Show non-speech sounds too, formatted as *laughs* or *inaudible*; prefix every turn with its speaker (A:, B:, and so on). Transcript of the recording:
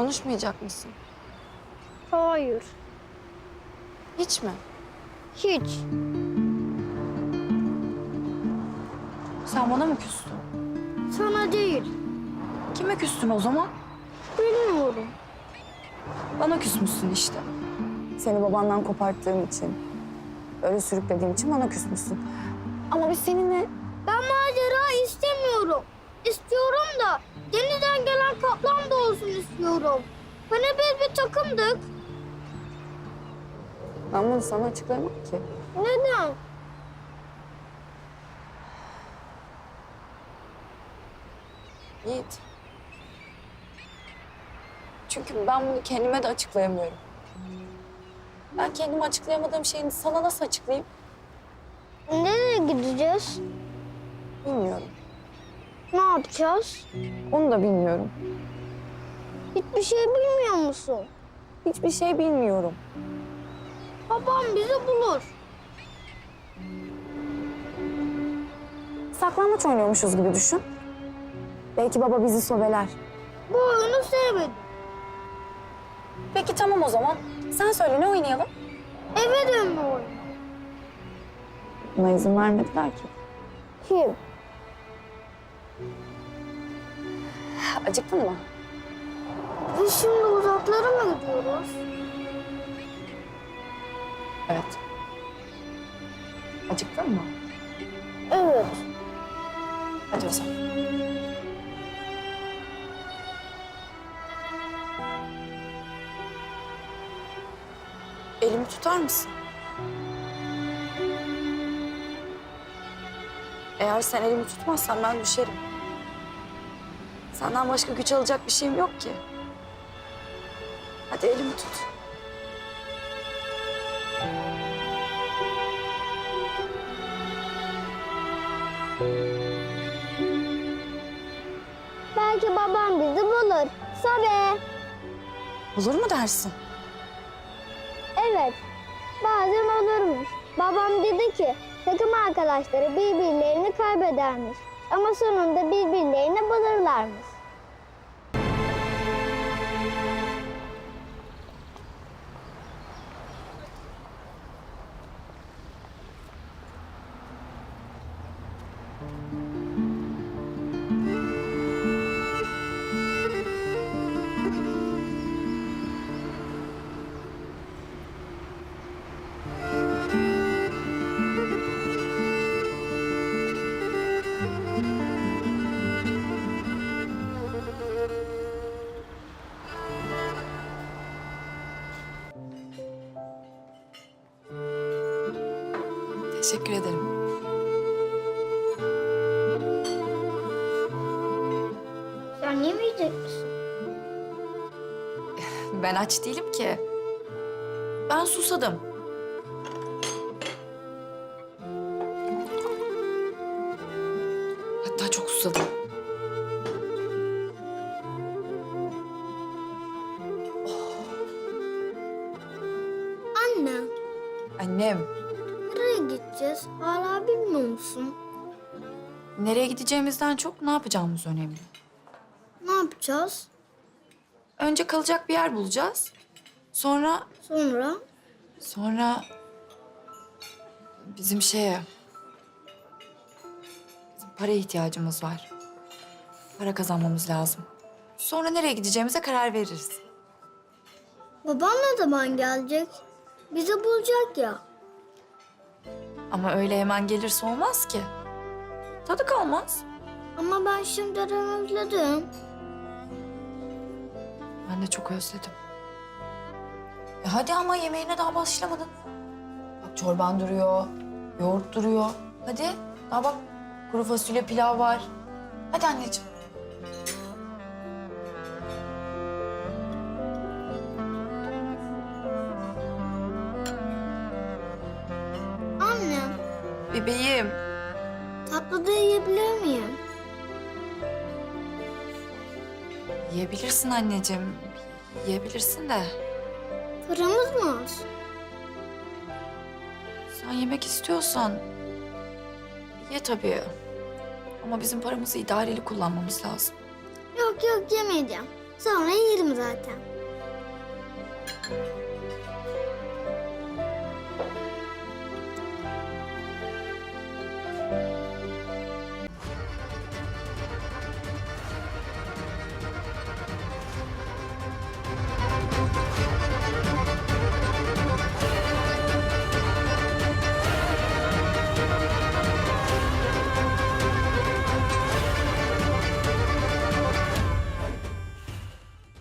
A: Konuşmayacak mısın?
B: Hayır.
A: Hiç mi?
B: Hiç.
C: Sen bana mı küstün?
B: Sana değil.
C: Kime küstün o zaman?
B: Bilmiyorum.
C: Bana küsmüşsün işte.
D: Seni babandan koparttığım için, öyle sürüklediğim için bana küsmüşsün. Ama biz seninle
B: Ben macera istemiyorum. İstiyorum da denizden istiyorum. Hani biz bir takımdık.
D: ben bunu sana açıklayamam ki.
B: Neden?
D: Yiğit. Çünkü ben bunu kendime de açıklayamıyorum. Ben kendime açıklayamadığım şeyi sana nasıl açıklayayım
B: Nereye gideceğiz?
D: bilmiyorum.
B: Ne yapacağız?
D: Onu da bilmiyorum.
B: Hiçbir şey bilmiyor musun?
D: Hiçbir şey bilmiyorum.
B: Babam bizi bulur.
D: Saklambaç oynuyormuşuz gibi düşün. Belki baba bizi sobeler.
B: Bu oyunu sevmedim.
D: Peki tamam o zaman. Sen söyle ne oynayalım?
B: Eve dönme oyunu.
D: Buna izin vermediler ki.
B: Kim?
D: Acıktın mı?
B: Biz şimdi uzaklara mı gidiyoruz?
D: Evet. Acıktın mı?
B: Evet.
D: Hadi o zaman. Elimi tutar mısın? Eğer sen elimi tutmazsan ben düşerim. Senden başka güç alacak bir şeyim yok ki. Hadi elimi tut.
B: Belki babam bizi bulur. Sabe.
D: Olur mu dersin?
B: Evet. Bazen olurmuş. Babam dedi ki takım arkadaşları birbirlerini kaybedermiş. Ama sonunda birbirlerini bulurlarmış.
A: Teşekkür ederim.
B: Sen yemeyecek misin? *laughs*
A: Ben aç değilim ki. Ben susadım. Hatta çok susadım.
B: Anne,
A: Annem,
B: gideceğiz? Hala bilmiyor musun?
A: nereye gideceğimizden çok ne yapacağımız önemli.
B: Ne yapacağız?
A: Önce kalacak bir yer bulacağız. Sonra,
B: Sonra?
A: sonra bizim şeye... Bizim para ihtiyacımız var. Para kazanmamız lazım. Sonra nereye gideceğimize karar veririz.
B: Babam ne zaman gelecek? Bizi bulacak ya.
A: Ama öyle hemen gelirse olmaz ki. Tadı kalmaz.
B: Ama ben şimdiden özledim.
A: Ben de çok özledim. E hadi ama yemeğine daha başlamadın. Bak çorban duruyor, yoğurt duruyor. Hadi daha bak kuru fasulye pilav var. Hadi anneciğim. Bebeğim.
B: tatlı da yiyebilir miyim?
A: Yiyebilirsin anneciğim. Yiyebilirsin de.
B: Paramız mı az?
A: Sen yemek istiyorsan ye tabii. Ama bizim paramızı idareli kullanmamız lazım.
B: Yok yok yemeyeceğim. Sonra yerim zaten.